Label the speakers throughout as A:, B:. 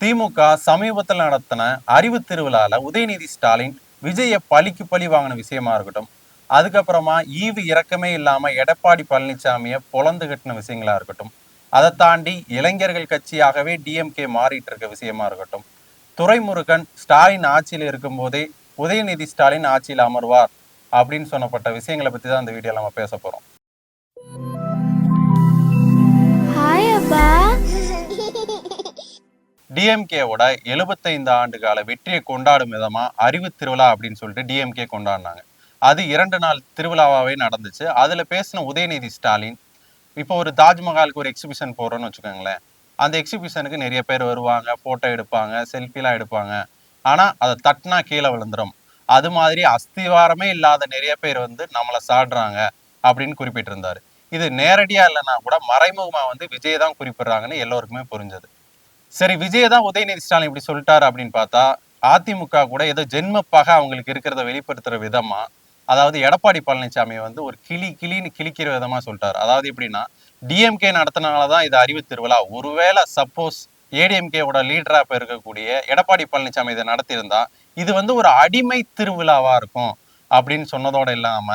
A: திமுக சமீபத்தில் நடத்தின அறிவு திருவிழால உதயநிதி ஸ்டாலின் விஜயை பழிக்கு பழி வாங்கின விஷயமா இருக்கட்டும் அதுக்கப்புறமா ஈவு இறக்கமே இல்லாம எடப்பாடி பழனிசாமியை பொழந்து கட்டின விஷயங்களா இருக்கட்டும் அதை தாண்டி இளைஞர்கள் கட்சியாகவே டிஎம்கே மாறிட்டு இருக்க விஷயமா இருக்கட்டும் துரைமுருகன் ஸ்டாலின் ஆட்சியில் இருக்கும்போதே உதயநிதி ஸ்டாலின் ஆட்சியில் அமர்வார் அப்படின்னு சொன்னப்பட்ட விஷயங்களை பத்தி தான் இந்த வீடியோல நம்ம பேச போறோம். டிஎம்கேவோட எழுபத்தைந்து ஆண்டு கால வெற்றியை கொண்டாடும் விதமா அறிவு திருவிழா அப்படின்னு சொல்லிட்டு டிஎம்கே கொண்டாடினாங்க. அது இரண்டு நாள் திருவிழாவாகவே நடந்துச்சு. அதுல பேசின உதயநிதி ஸ்டாலின் இப்போ ஒரு தாஜ்மஹாலுக்கு ஒரு எக்ஸிபிஷன் போறோம்னு வச்சுக்கோங்களேன். அந்த எக்ஸிபிஷனுக்கு நிறைய பேர் வருவாங்க போட்டோ எடுப்பாங்க செல்ஃபிலாம் எடுப்பாங்க. ஆனா அதை தட்டினா கீழே விழுந்துரும். அது மாதிரி அஸ்திவாரமே இல்லாத நிறைய பேர் வந்து நம்மளை சாடுறாங்க அப்படின்னு குறிப்பிட்டிருந்தாரு. இது நேரடியா இல்லைன்னா கூட மறைமுகமா வந்து விஜய் தான் குறிப்பிடுறாங்கன்னு எல்லோருக்குமே புரிஞ்சது. சரி விஜய் தான் உதயநிதி ஸ்டாலின் இப்படி சொல்லிட்டாரு அப்படின்னு பார்த்தா அதிமுக கூட ஏதோ ஜென்மப்பாக அவங்களுக்கு இருக்கிறத வெளிப்படுத்துற விதமா அதாவது எடப்பாடி பழனிசாமி வந்து ஒரு கிளி கிளின்னு கிழிக்கிற விதமா சொல்லிட்டாரு. அதாவது எப்படின்னா டிஎம்கே நடத்தினால தான் இது அறிவு திருவிழா. ஒருவேளை சப்போஸ் ஏடிஎம்கேவோட லீடரா இப்ப இருக்கக்கூடிய எடப்பாடி பழனிசாமி இதை நடத்தியிருந்தா இது வந்து ஒரு அடிமை திருவிழாவா இருக்கும் அப்படின்னு சொன்னதோட இல்லாம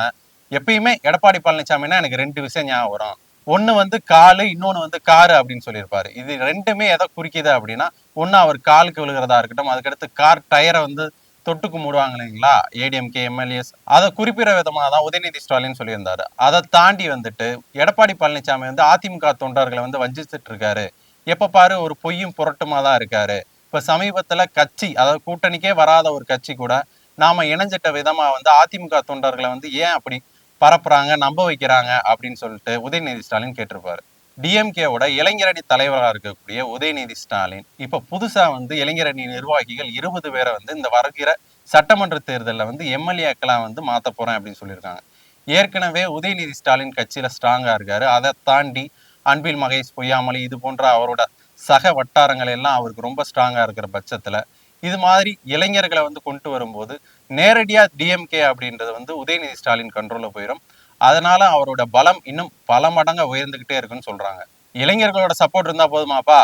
A: எப்பயுமே எடப்பாடி பழனிசாமின்னா எனக்கு ரெண்டு விஷயம் ஞாபகம் வரும். ஒண்ணு வந்து காலு இன்னொன்னு வந்து காரு அப்படின்னு சொல்லியிருப்பாரு. இது ரெண்டுமே எதை குறிக்குது அப்படின்னா ஒண்ணு அவர் காலுக்கு விழுகிறதா இருக்கட்டும் அதுக்கடுத்து கார் டயரை வந்து தொட்டுக்கு மூடுவாங்க இல்லைங்களா? ஏடிஎம்கே எம்எல்ஏஸ் அதை குறிப்பிட விதமாக தான் உதயநிதி ஸ்டாலின் சொல்லியிருந்தாரு. அதை தாண்டி வந்துட்டு எடப்பாடி பழனிசாமி வந்து அதிமுக தொண்டர்களை வந்து வஞ்சிச்சுட்டு இருக்காரு. எப்போ பாரு ஒரு பொய்யும் புரட்டுமா தான் இருக்காரு. இப்போ சமீபத்தில் கட்சி அதாவது கூட்டணிக்கே வராத ஒரு கட்சி கூட நாம இணைஞ்சிட்ட விதமாக வந்து அதிமுக தொண்டர்களை வந்து ஏன் அப்படி பரப்புறாங்க நம்ப வைக்கிறாங்க அப்படின்னு சொல்லிட்டு உதயநிதி ஸ்டாலின் கேட்டிருப்பாரு. டிஎம்கேவோட இளைஞரணி தலைவராக இருக்கக்கூடிய உதயநிதி ஸ்டாலின் இப்ப புதுசா வந்து இளைஞரணி நிர்வாகிகள் இருபது பேரை வந்து இந்த வருகிற சட்டமன்ற தேர்தலில் வந்து எம்எல்ஏக்கெல்லாம் வந்து மாற்ற போறேன் அப்படின்னு சொல்லியிருக்காங்க. ஏற்கனவே உதயநிதி ஸ்டாலின் கட்சியில ஸ்ட்ராங்கா இருக்காரு. அதை தாண்டி அன்பில் மகேஷ் பொய்யாமலி இது போன்ற அவரோட சக வட்டாரங்கள் எல்லாம் அவருக்கு ரொம்ப ஸ்ட்ராங்கா இருக்கிற பட்சத்துல இது மாதிரி இளைஞர்களை வந்து கொண்டு வரும்போது நேரடியா டிஎம்கே அப்படின்றது வந்து உதயநிதி ஸ்டாலின் கண்ட்ரோலில் போயிடும் அதனால அவரோட பலம் இன்னும் பல மடங்காக உயர்ந்துகிட்டே இருக்குன்னு சொல்றாங்க. இளைஞர்களோட சப்போர்ட் இருந்தா போதுமாப்பா?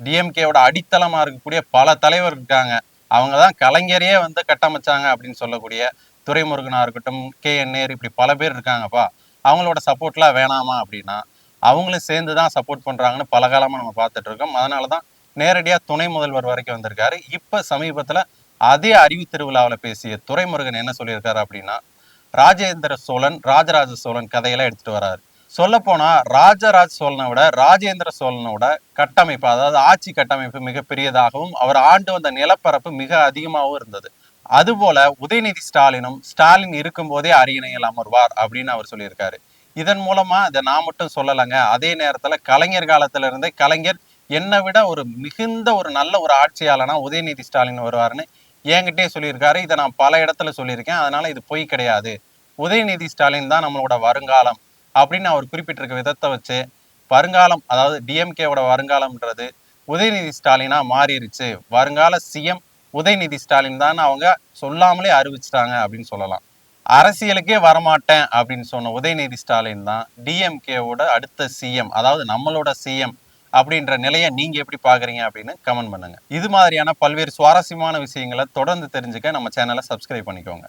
A: டிஎம்கேவோட அடித்தளமா இருக்கக்கூடிய பல தலைவர் இருக்காங்க. அவங்க தான் கலைஞரையே வந்து கட்டமைச்சாங்க அப்படின்னு சொல்லக்கூடிய துரைமுருகனா இருக்கட்டும் கே என் நேர் இப்படி பல பேர் இருக்காங்கப்பா. அவங்களோட சப்போர்ட்லாம் வேணாமா அப்படின்னா அவங்களும் சேர்ந்து தான் சப்போர்ட் பண்றாங்கன்னு பல காலமா நம்ம பார்த்துட்டு இருக்கோம். அதனால தான் நேரடியா துணை முதல்வர் வரைக்கும் வந்திருக்காரு. இப்ப சமீபத்துல அதே அறிவு திருவிழாவில் பேசிய துரைமுருகன் என்ன சொல்லியிருக்காரு அப்படின்னா ராஜேந்திர சோழன் ராஜராஜ சோழன் கதையெல்லாம் எடுத்துட்டு வராரு. சொல்ல போனா ராஜராஜ சோழனை விட ராஜேந்திர சோழனோட கட்டமைப்பு அதாவது ஆட்சி கட்டமைப்பு மிக பெரியதாகவும் அவர் ஆண்டு வந்த நிலப்பரப்பு மிக அதிகமாகவும் இருந்தது. அதுபோல உதயநிதி ஸ்டாலினும் ஸ்டாலின் இருக்கும்போதே அரியணையில் அமர்வார் அப்படின்னு அவர் சொல்லியிருக்காரு. இதன் மூலமா இதை நான் மட்டும் சொல்லலைங்க. அதே நேரத்துல கலைஞர் காலத்துல இருந்தே கலைஞர் என்னை விட ஒரு மிகுந்த ஒரு நல்ல ஒரு ஆட்சியாளனா உதயநிதி ஸ்டாலின் வருவாருன்னு என்கிட்டே சொல்லியிருக்காரு. இதை நான் பல இடத்துல சொல்லியிருக்கேன். அதனால இது பொய் கிடையாது. உதயநிதி ஸ்டாலின் தான் நம்மளோட வருங்காலம் அப்படின்னு அவர் குறிப்பிட்டிருக்க விதத்தை வச்சு வருங்காலம் அதாவது டிஎம்கேவோட வருங்காலம்ன்றது உதயநிதி ஸ்டாலினா மாறிடுச்சு வருங்கால சிஎம் உதயநிதி ஸ்டாலின் தான் அவங்க சொல்லாமலே அறிவிச்சிட்டாங்க அப்படின்னு சொல்லலாம். அரசியலுக்கே வரமாட்டேன் அப்படின்னு சொன்ன உதயநிதி ஸ்டாலின் தான் டிஎம்கேவோட அடுத்த சிஎம் அதாவது நம்மளோட சிஎம் அப்படின்ற நிலையை நீங்க எப்படி பாக்குறீங்க அப்படின்னு கமெண்ட் பண்ணுங்க. இது மாதிரியான பல்வேறு சுவாரஸ்யமான விஷயங்களை தொடர்ந்து தெரிஞ்சுக்க நம்ம சேனலை சப்ஸ்கிரைப் பண்ணிக்கோங்க.